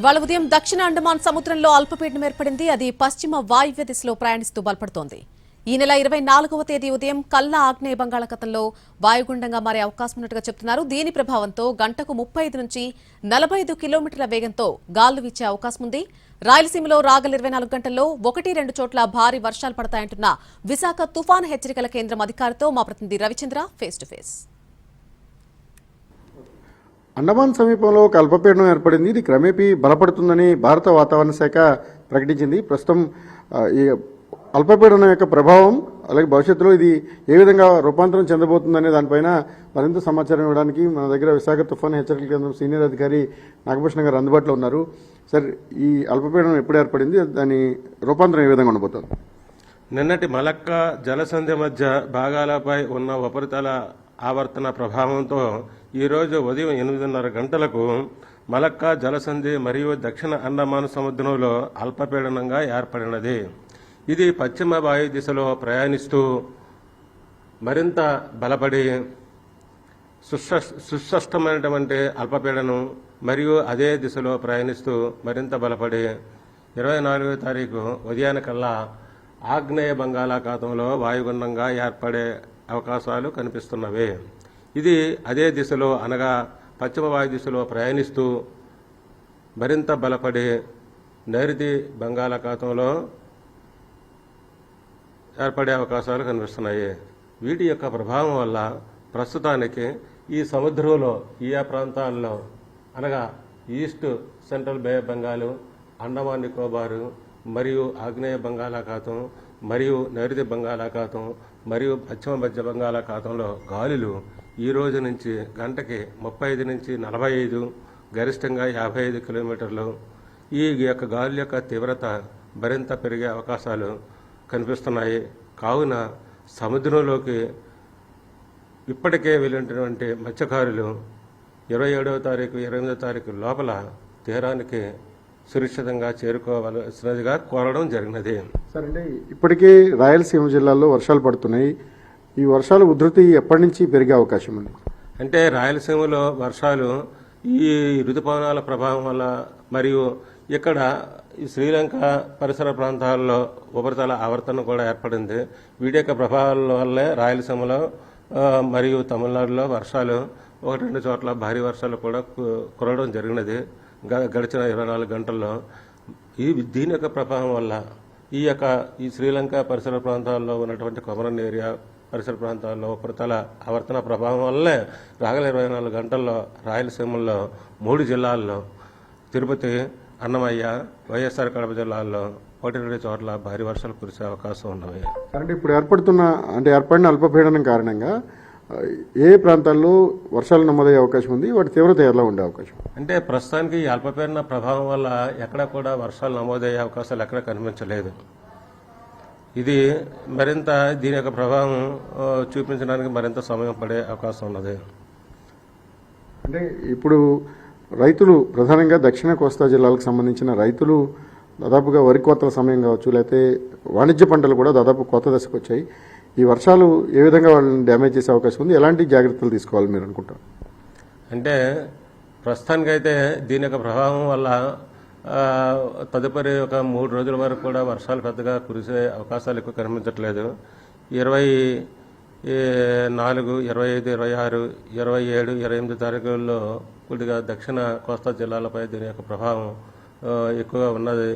ఇవాళ ఉదయం దక్షిణ అండమాన్ సముద్రంలో అల్పపీడనం ఏర్పడింది. అది పశ్చిమ వాయువ్య దిశలో ప్రయాణిస్తూ బలపడుతోంది. ఈ నెల ఇరవై నాలుగవ తేదీ ఉదయం కల్లా ఆగ్నేయ బంగాళాఖాతంలో వాయుగుండంగా మారే అవకాశం ఉన్నట్టుగా చెబుతున్నారు దీని ప్రభావంతో గంటకు ముప్పై ఐదు నుంచి నలభై ఐదు కిలోమీటర్ల వేగంతో గాలు వీచే అవకాశం ఉంది. రాయలసీమలో రాగల ఇరవై నాలుగు గంటల్లో ఒకటి రెండు చోట్ల భారీ వర్షాలు పడతాయంటున్న విశాఖ తుఫాను హెచ్చరికల కేంద్రం అధికారితో మా ప్రతినిధి Ravichandra face to face Andaman సమీపంలో ఒక అల్పపీడనం ఏర్పడింది. ఇది క్రమేపీ బలపడుతుందని భారత వాతావరణ శాఖ ప్రకటించింది. ప్రస్తుతం ఈ అల్పపీడనం యొక్క ప్రభావం అలాగే భవిష్యత్తులో ఇది ఏ విధంగా రూపాంతరం చెందబోతుందనే దానిపైన మరింత సమాచారం ఇవ్వడానికి మన దగ్గర విశాఖ తుఫాన్ హెచ్చరికల కేంద్రం సీనియర్ అధికారి నాగభూషణ గారు అందుబాటులో ఉన్నారు. సార్ ఈ అల్పపీడనం ఎప్పుడు ఏర్పడింది? దాని రూపాంతరం ఏ విధంగా ఉండబోతుంది? నిన్నటి మలక్క జలసంధి మధ్య భాగాలపై ఉన్న ఉపరితల ఆవర్తన ప్రభావంతో ఈరోజు ఉదయం ఎనిమిదిన్నర గంటలకు మలక్కా జలసంధి మరియు దక్షిణ అండమాన్ సముద్రంలో అల్పపీడనంగా ఏర్పడినది. ఇది పశ్చిమ వాయు దిశలో ప్రయాణిస్తూ మరింత బలపడి సుస్ప- సుస్పష్టమైనటువంటి అల్పపీడనం మరియు అదే దిశలో ప్రయాణిస్తూ మరింత బలపడి ఇరవై నాలుగో తారీఖు ఉదయానికల్లా ఆగ్నేయ బంగాళాఖాతంలో వాయుగుండంగా ఏర్పడే అవకాశాలు కనిపిస్తున్నవి. ఇది అదే దిశలో అనగా పశ్చిమ వాయు దిశలో ప్రయాణిస్తూ మరింత బలపడి నైరుతి బంగాళాఖాతంలో ఏర్పడే అవకాశాలు కనిపిస్తున్నాయి. వీటి యొక్క ప్రభావం వల్ల ప్రస్తుతానికి ఈ సముద్రంలో ఈ ప్రాంతాల్లో అనగా east central bay Bengal Andaman Nicobar మరియు ఆగ్నేయ బంగాళాఖాతం మరియు నైరుతి బంగాళాఖాతం మరియు పశ్చిమ మధ్య బంగాళాఖాతంలో గాలులు ఈ రోజు నుంచి గంటకి ముప్పై ఐదు నుంచి నలభై ఐదు గరిష్టంగా యాభై ఐదు కిలోమీటర్లు. ఈ యొక్క గాలి యొక్క తీవ్రత మరింత పెరిగే అవకాశాలు కనిపిస్తున్నాయి. కావున సముద్రంలోకి ఇప్పటికే వెళ్ళినటువంటి మత్స్యకారులు ఇరవై ఏడవ తారీఖు ఇరవై ఎనిమిదో తారీఖు లోపల తీరానికి సురక్షితంగా చేరుకోవలసినదిగా కోరడం జరిగినది. సార్ ఇప్పటికే రాయలసీమ జిల్లాల్లో వర్షాలు పడుతున్నాయి. ఈ వర్షాల ఉధృతి ఎప్పటి నుంచి పెరిగే అవకాశం ఉంది? అంటే రాయలసీమలో వర్షాలు ఈ ఋతుపవనాల ప్రభావం వల్ల మరియు ఇక్కడ శ్రీలంక పరిసర ప్రాంతాల్లో ఉపరితల ఆవర్తనం కూడా ఏర్పడింది. వీటి యొక్క ప్రభావాల వల్లే రాయలసీమలో మరియు తమిళనాడులో వర్షాలు ఒకటి రెండు చోట్ల భారీ వర్షాలు కూడా కురవడం జరిగినది. గడిచిన ఇరవై నాలుగు గంటల్లో ఈ దీని యొక్క ప్రభావం వల్ల ఈ యొక్క ఈ శ్రీలంక పరిసర ప్రాంతాల్లో ఉన్నటువంటి కొమరన్ ఏరియా పరిసర ప్రాంతాల్లో ఉపరితల ఆవర్తన ప్రభావం వల్లే రాగల ఇరవై నాలుగు గంటల్లో రాయలసీమల్లో మూడు జిల్లాల్లో తిరుపతి అన్నమయ్య వైఎస్ఆర్ కడప జిల్లాల్లో ఒకటి రెండు చోట్ల భారీ వర్షాలు కురిసే అవకాశం ఉన్నవి. అంటే ఇప్పుడు ఏర్పడుతున్న అంటే ఏర్పడిన అల్పపీడనం కారణంగా ఏ ప్రాంతాల్లో వర్షాలు నమోదయ్యే అవకాశం ఉంది? వాటి తీవ్రత ఎలా ఉండే అవకాశం? అంటే ప్రస్తుతానికి ఈ అల్పపీడన ప్రభావం వల్ల ఎక్కడ కూడా వర్షాలు నమోదయ్యే అవకాశాలు ఎక్కడ కనిపించలేదు. ఇది మరింత దీని యొక్క ప్రభావం చూపించడానికి మరింత సమయం పడే అవకాశం ఉన్నది. అంటే ఇప్పుడు రైతులు ప్రధానంగా దక్షిణ కోస్తా జిల్లాలకు సంబంధించిన రైతులు దాదాపుగా వరి కోతల సమయం కావచ్చు లేకపోతే వాణిజ్య పంటలు కూడా దాదాపు కోత దశకు వచ్చాయి. ఈ వర్షాలు ఏ విధంగా వాళ్ళని డ్యామేజ్ చేసే అవకాశం ఉంది? ఎలాంటి జాగ్రత్తలు తీసుకోవాలి మీరు అనుకుంటారు? అంటే ప్రస్తుతానికైతే దీని యొక్క ప్రభావం వల్ల తదుపరి ఒక మూడు రోజుల వరకు కూడా వర్షాలు పెద్దగా కురిసే అవకాశాలు ఎక్కువ కనిపించట్లేదు. ఇరవై నాలుగు ఇరవై ఐదు ఇరవై ఆరు ఇరవై ఏడు ఇరవై ఎనిమిది తారీఖుల్లో కొద్దిగా దక్షిణ కోస్తా జిల్లాలపై దీని యొక్క ప్రభావం ఎక్కువగా ఉన్నది.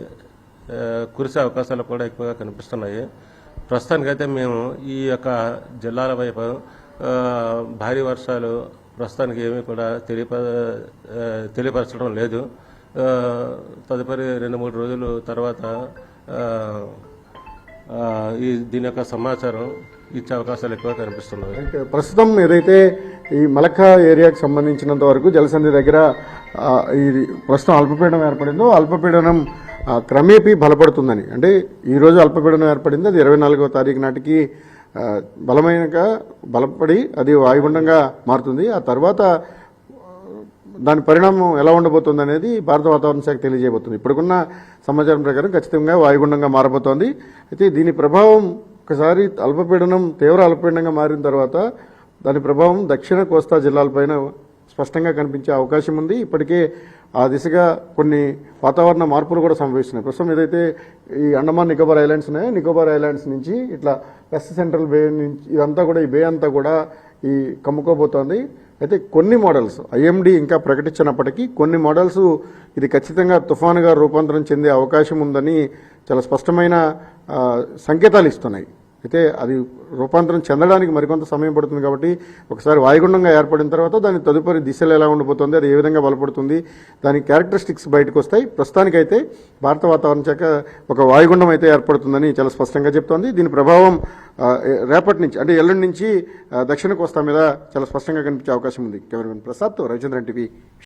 కురిసే అవకాశాలు కూడా ఎక్కువగా కనిపిస్తున్నాయి. ప్రస్తుతానికైతే మేము ఈ యొక్క జిల్లాల వైపు భారీ వర్షాలు ప్రస్తుతానికి ఏమీ కూడా తెలియప తెలియపరచడం లేదు. తదుపరి రెండు మూడు రోజులు తర్వాత ఈ దీని యొక్క సమాచారం ఇచ్చే అవకాశాలు ఎక్కువ కనిపిస్తున్నాయి. ప్రస్తుతం ఏదైతే ఈ మలక్కా ఏరియాకి సంబంధించినంత వరకు జలసంధి దగ్గర ఈ ఇది ప్రస్తుతం అల్పపీడనం ఏర్పడిందో అల్పపీడనం క్రమేపీ బలపడుతుందని. అంటే ఈరోజు అల్పపీడనం ఏర్పడింది అది ఇరవై నాలుగో తారీఖు నాటికి ఆ, బలమైనగా బలపడి అది వాయుగుండంగా మారుతుంది. ఆ తర్వాత దాని పరిణామం ఎలా ఉండబోతుంది అనేది భారత వాతావరణ శాఖ తెలియజేయబోతుంది. ఇప్పుడున్న సమాచారం ప్రకారం ఖచ్చితంగా వాయుగుండంగా మారబోతోంది. అయితే దీని ప్రభావం ఒకసారి అల్పపీడనం తీవ్ర అల్పపీడనంగా మారిన తర్వాత దాని ప్రభావం దక్షిణ కోస్తా జిల్లాలపైన స్పష్టంగా కనిపించే అవకాశం ఉంది. ఇప్పటికే ఆ దిశగా కొన్ని వాతావరణ మార్పులు కూడా సంభవిస్తున్నాయి. ప్రస్తుతం ఏదైతే ఈ అండమాన్ నికోబార్ ఐలాండ్స్ ఉన్నాయో నికోబార్ ఐలాండ్స్ నుంచి ఇట్లా వెస్ట్ సెంట్రల్ బే నుంచి ఇదంతా కూడా ఈ బే అంతా కూడా ఈ కమ్ముకోబోతోంది. అయితే కొన్ని మోడల్స్ ఐఎండి ఇంకా ప్రకటించినప్పటికీ కొన్ని మోడల్స్ ఇది ఖచ్చితంగా తుఫానుగా రూపాంతరం చెందే అవకాశం ఉందని చాలా స్పష్టమైన సంకేతాలు ఇస్తున్నాయి. అయితే అది రూపాంతరం చెందడానికి మరికొంత సమయం పడుతుంది కాబట్టి ఒకసారి వాయుగుండంగా ఏర్పడిన తర్వాత దాని తదుపరి దిశలు ఎలా ఉండబోతుంది అది ఏ విధంగా బలపడుతుంది దాని క్యారెక్టరిస్టిక్స్ బయటకు వస్తాయి. ప్రస్తుతానికైతే భారత వాతావరణ శాఖ ఒక వాయుగుండం అయితే ఏర్పడుతుందని చాలా స్పష్టంగా చెప్తోంది. దీని ప్రభావం రేపటి నుంచి అంటే ఎల్లుండి నుంచి దక్షిణ కోస్తా మీద చాలా స్పష్టంగా కనిపించే అవకాశం ఉంది. Cameraman Prasad Ravichandran TV